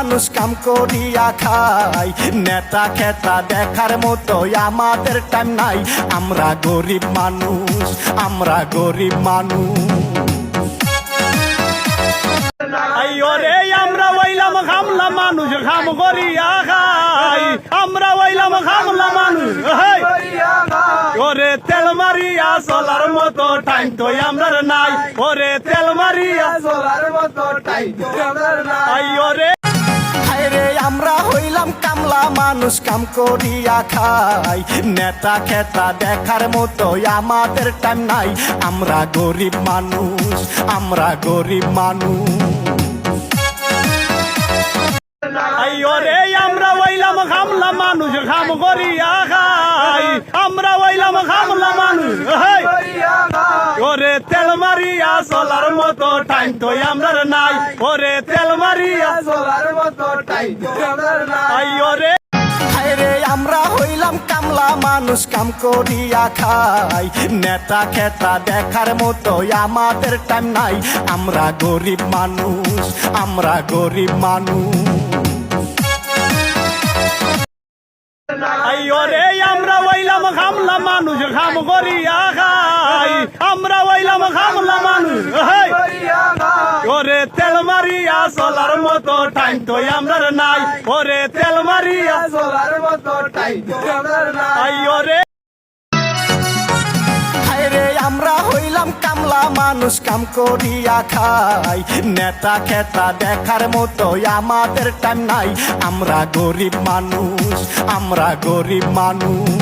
মানুষ কাম করিয়া খাই নেতা খেতা দেখার মতো আমাদের টাইম নাই। আমরা গরিব মানুষ আমরা গরিব মানুষ। রে আমরা ওইলাম খামলা মানুষ খাম করিয়া খাই। আমরা ওইলাম খামলা মানুষ ওরে তেল মারিয়া চলার মতো টাইম তো আমরা নাই। ওরে তেল মারিয়া মানুষ কাম করিয়া খাই নেতা খেতা দেখার মতো আমাদের টাইম নাই। আমরা গরিব মানুষ, আমরা গরিব মানুষ। আমরা ওইলাম খামলা মানুষ খাম করিয়া মারিয়া চলার মতো টাইম তো আমরা নাই। ওরে তেল মারিয়া আইও রে রে আমরা হইলাম কামলা মানুষ কাম করিয়া খাই। নেতা খেতা দেখার মতো আমাদের টাইম নাই। আমরা গরিব মানুষ আমরা গরিব মানুষ। আমরা ওইলাম খামলা মানুষ খাম করিয়া আমরা ওরে তেল মারিয়া চলার মতো টাইম তো আমরা নাই। ওরে তেল মারিয়া আইও রে রে, আমরা হইলাম কামলা মানুষ, কাম করিয়া খাই। নেতা খেতা দেখার মতো আমাদের টাইম নাই। আমরা গরিব মানুষ, আমরা গরিব মানুষ।